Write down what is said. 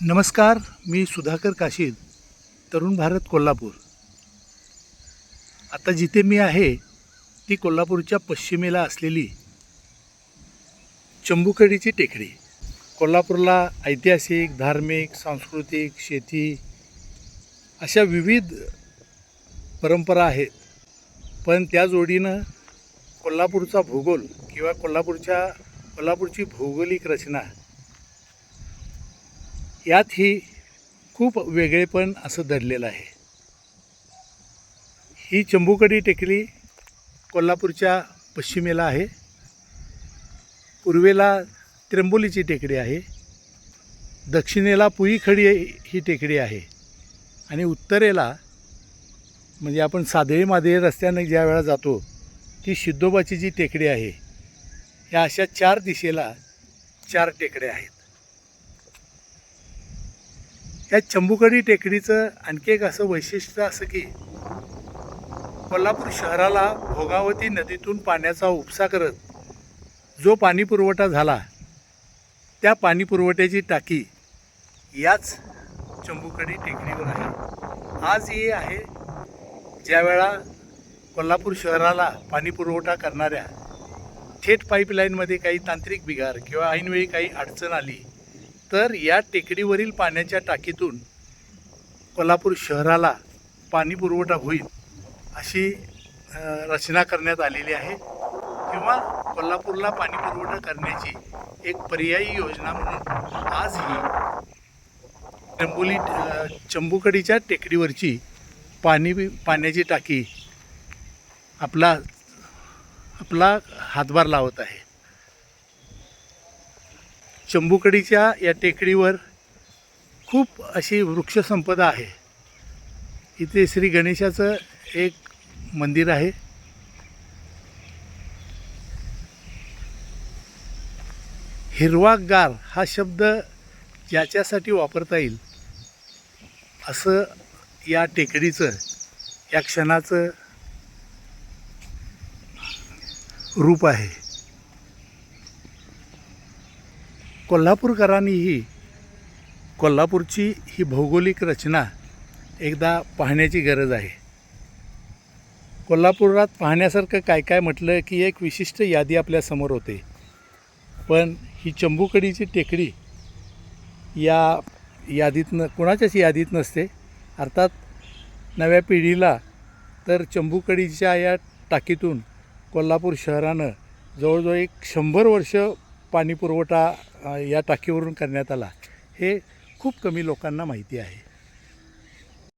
नमस्कार मी सुधाकर काशीद तरुण भारत कोल्हापूर. आता जिथे मी आहे ती कोल्हापूरच्या पश्चिमेला असलेली चंबुकडीची टेकडी. कोल्हापूरला ऐतिहासिक धार्मिक सांस्कृतिक शेती अशा विविध परंपरा आहेत. पण त्या जोडीनं कोल्हापूरचा भूगोल किंवा कोल्हापूरच्या कोल्हापूरची भौगोलिक रचना यातही खूप वेगळेपण असं दडलेलं आहे. ही चंबुकडी टेकडी कोल्हापूरच्या पश्चिमेला आहे. पूर्वेला त्र्यंबोलीची टेकडी आहे. दक्षिणेला पुईखडी ही टेकडी आहे. आणि उत्तरेला म्हणजे आपण सादळी मादळी रस्त्यानं ज्या वेळा जातो ती सिद्धोबाची जी टेकडी आहे या अशा चार दिशेला चार टेकड्या आहेत. या चंबुकडी टेकडीचं आणखी एक असं वैशिष्ट्य असं की कोल्हापूर शहराला भोगावती नदीतून पाण्याचा उपसा करत जो पाणी पुरवठा झाला त्या पाणी पुरवठ्याची टाकी याच चंबुकडी टेकडीवर आहे. आज हे आहे ज्यावेळा कोल्हापूर शहराला पाणी पुरवठा करणाऱ्या थेट पाईपलाईनमध्ये काही तांत्रिक बिघार किंवा ऐनवेळी काही अडचण आली तर या टेकडीवरील पाण्याच्या टाकीतून कोल्हापूर शहराला पाणी पुरवठा होईल अशी रचना करण्यात आलेली आहे. किंवा कोल्हापूरला पाणी पुरवठा करण्याची एक पर्यायी योजना म्हणून आज ही चंबोली चंबुकडीच्या टेकडीवरची पाणी पाण्याची टाकी आपला आपला हातभार लावत आहे. चंबुकडीच्या या टेकडीवर खूप अशी वृक्षसंपदा आहे. इथे श्री गणेशाचं एक मंदिर आहे. हिरवागार हा शब्द ज्याच्यासाठी वापरता येईल असं या टेकडीचं या क्षणाचं रूप आहे. कोल्हापूरकरांनीही कोल्हापूरची ही भौगोलिक रचना एकदा पाहण्याची गरज आहे. कोल्हापुरात पाहण्यासारखं काय काय म्हटलं की एक विशिष्ट यादी आपल्यासमोर होते. पण ही चंबूकडीची टेकडी या यादीतनं कोणाच्याच यादीत नसते. अर्थात नव्या पिढीला तर चंबूकडीच्या या टाकीतून कोल्हापूर शहरानं जवळजवळ एक शंभर वर्ष पाणीपुरवठा या टाकीवरून करण्यात आला हे खूप कमी लोकांना माहिती आहे.